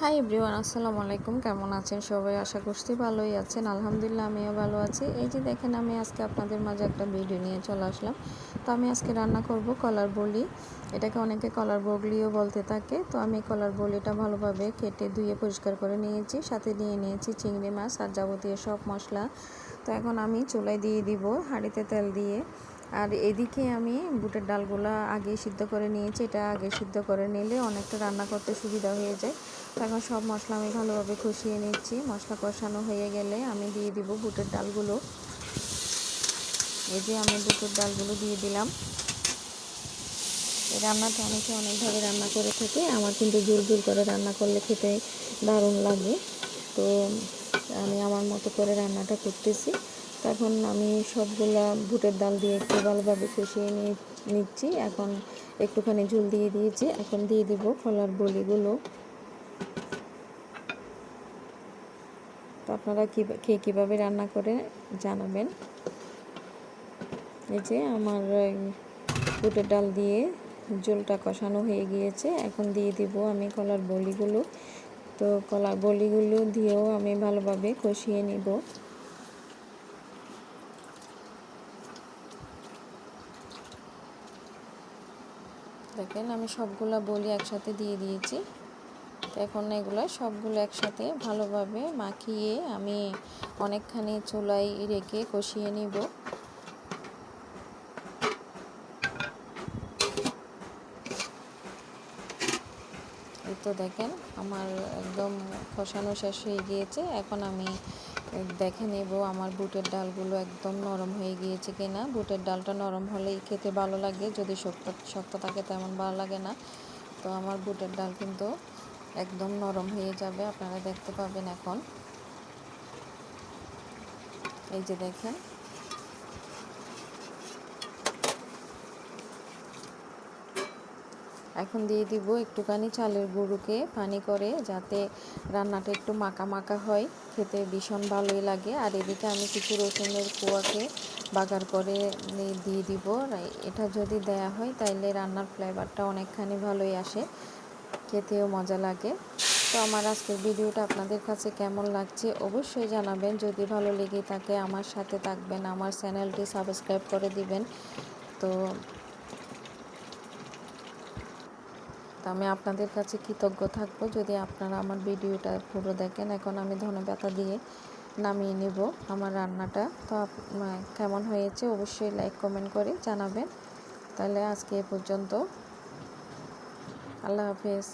Hi everyone আসসালামু আলাইকুম। কেমন আছেন সবাই? আশা করছি ভালোই আছেন। আলহামদুলিল্লাহ, আমিও ভালো আছি। এই যে দেখেন, আমি আজকে আপনাদের মাঝে একটা ভিডিও নিয়ে চলে আসলাম। তো আমি আজকে রান্না করব কলার বলি এটাকে অনেকে কলার বগলিও বলতে থাকে। তো আমি কলার বলিটা ভালোভাবে কেটে ধুয়ে পরিষ্কার করে নিয়েছি। সাথে নিয়ে নিয়েছি চিংড়ি মাছ আর যাবতীয় সব মশলা। তো এখন আমি চুলায় দিয়ে দিব হাঁড়িতে তেল দিয়ে। আর এদিকে আমি বুটের ডালগুলো আগে সিদ্ধ করে নিয়েছি, এটা আগে সিদ্ধ করে নিলে অনেকটা রান্না করতে সুবিধা হয়ে যায়। তো এখন সব মশলা আমি ভালোভাবে কষিয়ে নিচ্ছি, মশলা কষানো হয়ে গেলে আমি দিয়ে দিব বুটের ডালগুলো। এই যে আমি বুটের ডালগুলো দিয়ে দিলাম। এই রান্নাটা অনেকে অনেকভাবে রান্না করে থাকে, আমার কিন্তু জোর জোর করে রান্না করলে খেতে দারুণ লাগে। তো আমি আমার মতো করে রান্নাটা করতেছি। তখন আমি সবগুলা বুটের ডাল দিয়ে একটু ভালোভাবে কষিয়ে নিয়ে নিচ্ছি। এখন একটুখানি ঝুল দিয়ে দিয়েছি। এখন দিয়ে দেব কলার বলিগুলো তো আপনারা কী খেয়ে কীভাবে রান্না করে জানাবেন। এই যে আমার বুটের ডাল দিয়ে ঝোলটা কষানো হয়ে গিয়েছে। এখন দিয়ে দিব আমি কলার বলিগুলো তো কলার বলিগুলো দিয়েও আমি ভালোভাবে কষিয়ে নিব। দেখেন, আমি সবগুলা বলি একসাথে দিয়ে দিয়েছি। তো এখন এগুলো সবগুলো একসাথে ভালোভাবে মাখিয়ে আমি অনেকখানি চুলাই রেখে কষিয়ে নিব। তো দেখেন, আমার একদম কষানো শেষ হয়ে গিয়েছে। এখন আমি দেখে নেব আমার বুটের ডালগুলো একদম নরম হয়ে গিয়েছে কিনা বুটের ডালটা নরম হলেই খেতে ভালো লাগে, যদি শক্ত শক্ত থাকে তেমন ভালো লাগে না। তো আমার বুটের ডাল কিন্তু একদম নরম হয়ে যাবে, আপনারা দেখতে পাবেন এখন। এই যে দেখেন এখন দিয়ে দিব একটুখানি চালের গুঁড়োকে পানি করে যাতে রান্নাটা একটু মাখা মাখা হয়। খেতে ভীষণ ভালোই লাগে। আর এদিকে আমি কিছু রসুনের কুয়াকে বাগার করে দিয়ে দিব। এটা যদি দেয়া হয় তাইলে রান্নার ফ্লেভারটা অনেকখানি ভালোই আসে। খেতেও মজা লাগে। তো আমার আজকের ভিডিওটা আপনাদের কাছে কেমন লাগছে অবশ্যই জানাবেন। যদি ভালো লেগে থাকে আমার সাথে থাকবেন, আমার চ্যানেলটি সাবস্ক্রাইব করে দিবেন। তো তো আমি আপনাদের কাছে কৃতজ্ঞ থাকব যদি আপনারা আমার ভিডিওটা পুরো দেখেন। এখন আমি ধনে ধনেপাতা দিয়ে নামিয়ে নেব আমার রান্নাটা। তো কেমন হয়েছে অবশ্যই লাইক, কমেন্ট করে জানাবেন। তাহলে আজকে এ পর্যন্ত। আল্লাহ হাফেজ।